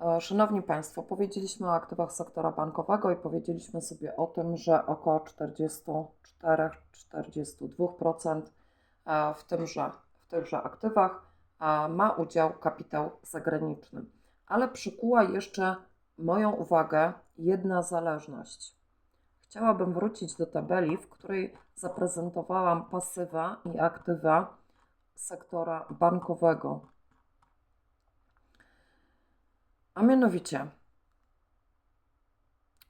E, Szanowni Państwo, powiedzieliśmy o aktywach sektora bankowego i powiedzieliśmy sobie o tym, że około 44-42% e, w tymże, w tychże aktywach e, ma udział kapitał zagraniczny. Ale przykuła jeszcze moją uwagę jedna zależność. Chciałabym wrócić do tabeli, w której zaprezentowałam pasywa i aktywa sektora bankowego. A mianowicie,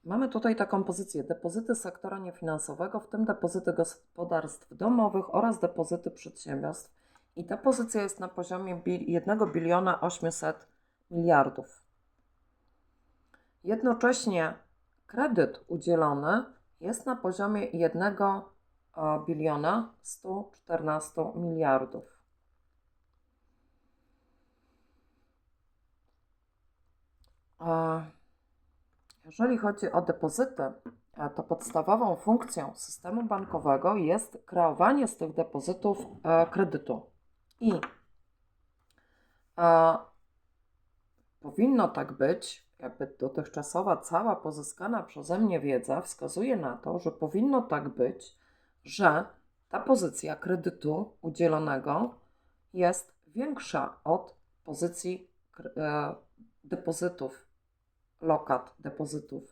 mamy tutaj taką pozycję: depozyty sektora niefinansowego, w tym depozyty gospodarstw domowych oraz depozyty przedsiębiorstw. I ta pozycja jest na poziomie bil- 1 biliona 800 miliardów. Jednocześnie kredyt udzielony jest na poziomie 1 e, biliona 114 miliardów. Jeżeli chodzi o depozyty, e, to podstawową funkcją systemu bankowego jest kreowanie z tych depozytów e, kredytu. I e, powinno tak być, jakby dotychczasowa cała pozyskana przeze mnie wiedza wskazuje na to, że powinno tak być, że ta pozycja kredytu udzielonego jest większa od pozycji depozytów, lokat depozytów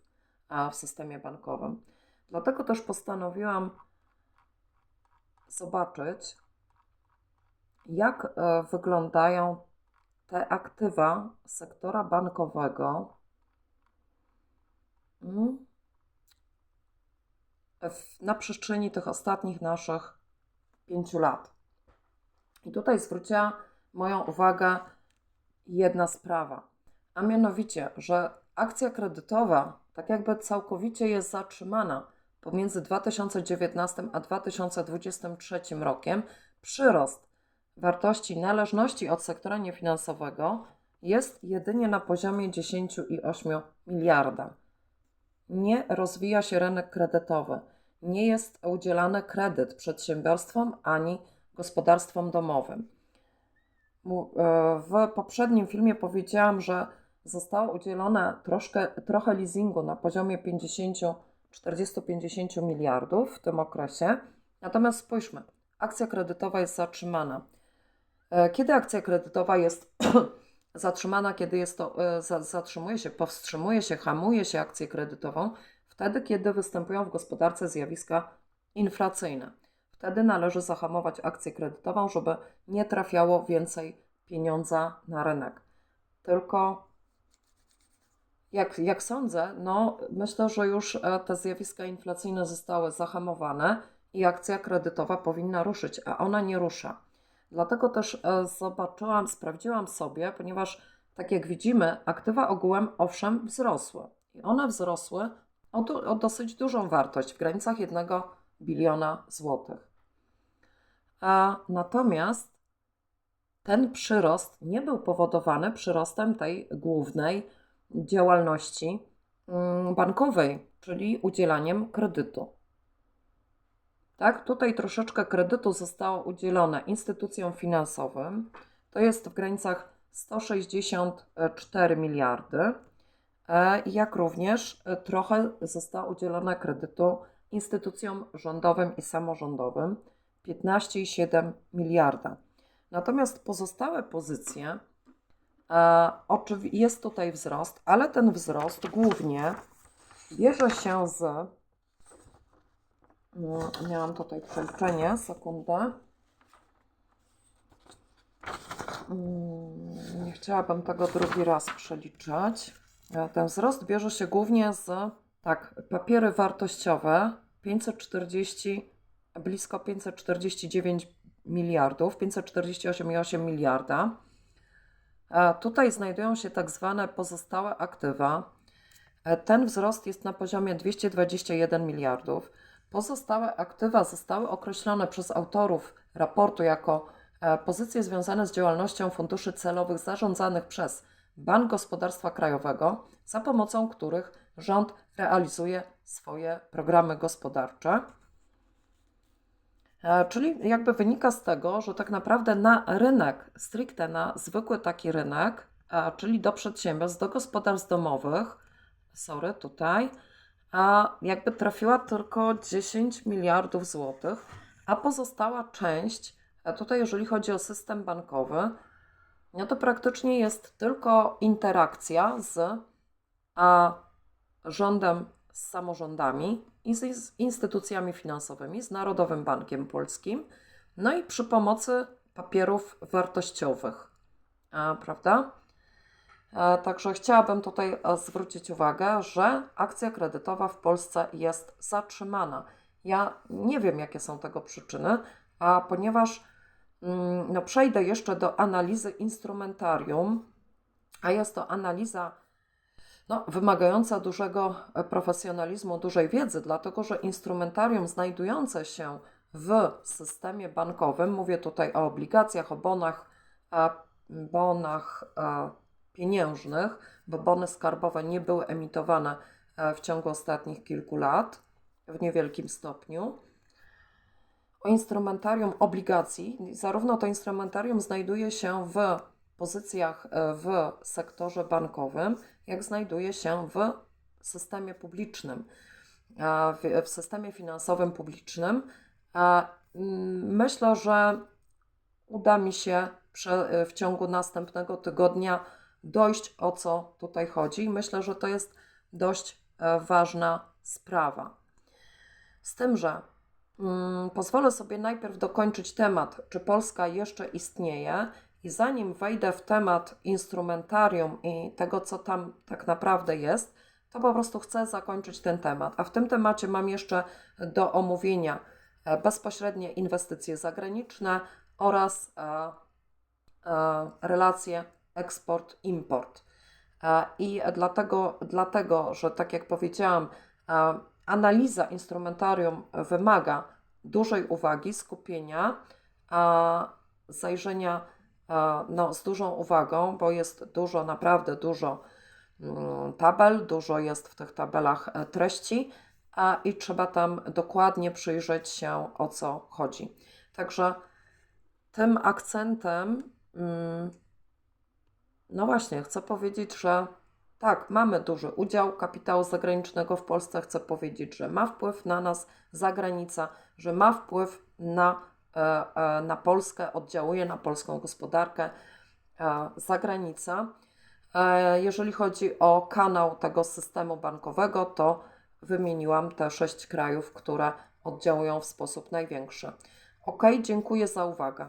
w systemie bankowym. Dlatego też postanowiłam zobaczyć, jak e, wyglądają te aktywa sektora bankowego mm, na przestrzeni tych ostatnich naszych pięciu lat. I tutaj zwróciła moją uwagę jedna sprawa, a mianowicie, że akcja kredytowa tak jakby całkowicie jest zatrzymana pomiędzy 2019 a 2023 rokiem. Przyrost wartości należności od sektora niefinansowego jest jedynie na poziomie 10,8 miliarda. Nie rozwija się rynek kredytowy. Nie jest udzielany kredyt przedsiębiorstwom ani gospodarstwom domowym. E, W poprzednim filmie powiedziałam, że zostało udzielone troszkę, trochę leasingu na poziomie 50, 40-50 miliardów w tym okresie. Natomiast spójrzmy, akcja kredytowa jest zatrzymana. E, Kiedy akcja kredytowa jest zatrzymana, kiedy jest to, e, za- zatrzymuje się, powstrzymuje się, hamuje się akcję kredytową, wtedy, kiedy występują w gospodarce zjawiska inflacyjne. Wtedy należy zahamować akcję kredytową, żeby nie trafiało więcej pieniądza na rynek. Tylko jak, jak sądzę, no myślę, że już e, te zjawiska inflacyjne zostały zahamowane i akcja kredytowa powinna ruszyć, a ona nie rusza. Dlatego też e, zobaczyłam, sprawdziłam sobie, ponieważ tak jak widzimy, aktywa ogółem owszem wzrosły. I one wzrosły o, du- o dosyć dużą wartość, w granicach 1 biliona złotych. A natomiast ten przyrost nie był powodowany przyrostem tej głównej działalności mm, bankowej, czyli udzielaniem kredytu. Tak, tutaj troszeczkę kredytu zostało udzielone instytucjom finansowym. To jest w granicach 164 miliardy, e, jak również e, trochę zostało udzielone kredytu instytucjom rządowym i samorządowym 15,7 miliarda. Natomiast pozostałe pozycje E, oczywi- jest tutaj wzrost, ale ten wzrost głównie bierze się z. Mm, Miałam tutaj przeliczenie, sekundę. Mm, Nie chciałabym tego drugi raz przeliczać. E, Ten wzrost bierze się głównie z tak, papiery wartościowe 540, blisko 549 miliardów, 548,8 miliarda. Tutaj znajdują się tak zwane pozostałe aktywa. E, Ten wzrost jest na poziomie 221 miliardów. Pozostałe aktywa zostały określone przez autorów raportu jako e, pozycje związane z działalnością funduszy celowych zarządzanych przez Bank Gospodarstwa Krajowego, za pomocą których rząd realizuje swoje programy gospodarcze. E, Czyli jakby wynika z tego, że tak naprawdę na rynek, stricte na zwykły taki rynek, a, czyli do przedsiębiorstw, do gospodarstw domowych, sorry, tutaj, jakby trafiła tylko 10 miliardów złotych, a pozostała część, a tutaj jeżeli chodzi o system bankowy, no to praktycznie jest tylko interakcja z rządem, z samorządami z, instytucjami finansowymi, z Narodowym Bankiem Polskim, no i przy pomocy papierów wartościowych, prawda? Także chciałabym tutaj zwrócić uwagę, że akcja kredytowa w Polsce jest zatrzymana. Ja nie wiem, jakie są tego przyczyny, a ponieważ mm, no, przejdę jeszcze do analizy instrumentarium, a jest to analiza no, wymagająca dużego e, profesjonalizmu, dużej wiedzy, dlatego że instrumentarium znajdujące się w systemie bankowym, mówię tutaj o obligacjach, o bonach, bonach e, pieniężnych, bo bony skarbowe nie były emitowane e, w ciągu ostatnich kilku lat w niewielkim stopniu. O instrumentarium obligacji, zarówno to instrumentarium znajduje się w pozycjach e, w sektorze bankowym, jak znajduje się w systemie publicznym, e, w, systemie finansowym publicznym. E, mm, Myślę, że uda mi się prze, w ciągu następnego tygodnia dojść o co tutaj chodzi. Myślę, że to jest dość e, ważna sprawa. Z tym, że mm, pozwolę sobie najpierw dokończyć temat, czy Polska jeszcze istnieje, i zanim wejdę w temat instrumentarium i tego, co tam tak naprawdę jest, to po prostu chcę zakończyć ten temat. A w tym temacie mam jeszcze do omówienia e, bezpośrednie inwestycje zagraniczne oraz e, e, relacje eksport-import. I dlatego, dlatego, że tak jak powiedziałam, analiza instrumentarium wymaga dużej uwagi, skupienia, zajrzenia no, z dużą uwagą, bo jest dużo, naprawdę dużo mm, tabel, dużo jest w tych tabelach e, treści a, i trzeba tam dokładnie przyjrzeć się o co chodzi. Także tym akcentem, mm, no właśnie, chcę powiedzieć, że tak, mamy duży udział kapitału zagranicznego w Polsce. Chcę powiedzieć, że ma wpływ na nas zagranica, że ma wpływ na, e, e, na Polskę, oddziałuje na polską gospodarkę e, zagranica. E, Jeżeli chodzi o kanał tego systemu bankowego, to wymieniłam te sześć krajów, które oddziałują w sposób największy. Ok, dziękuję za uwagę.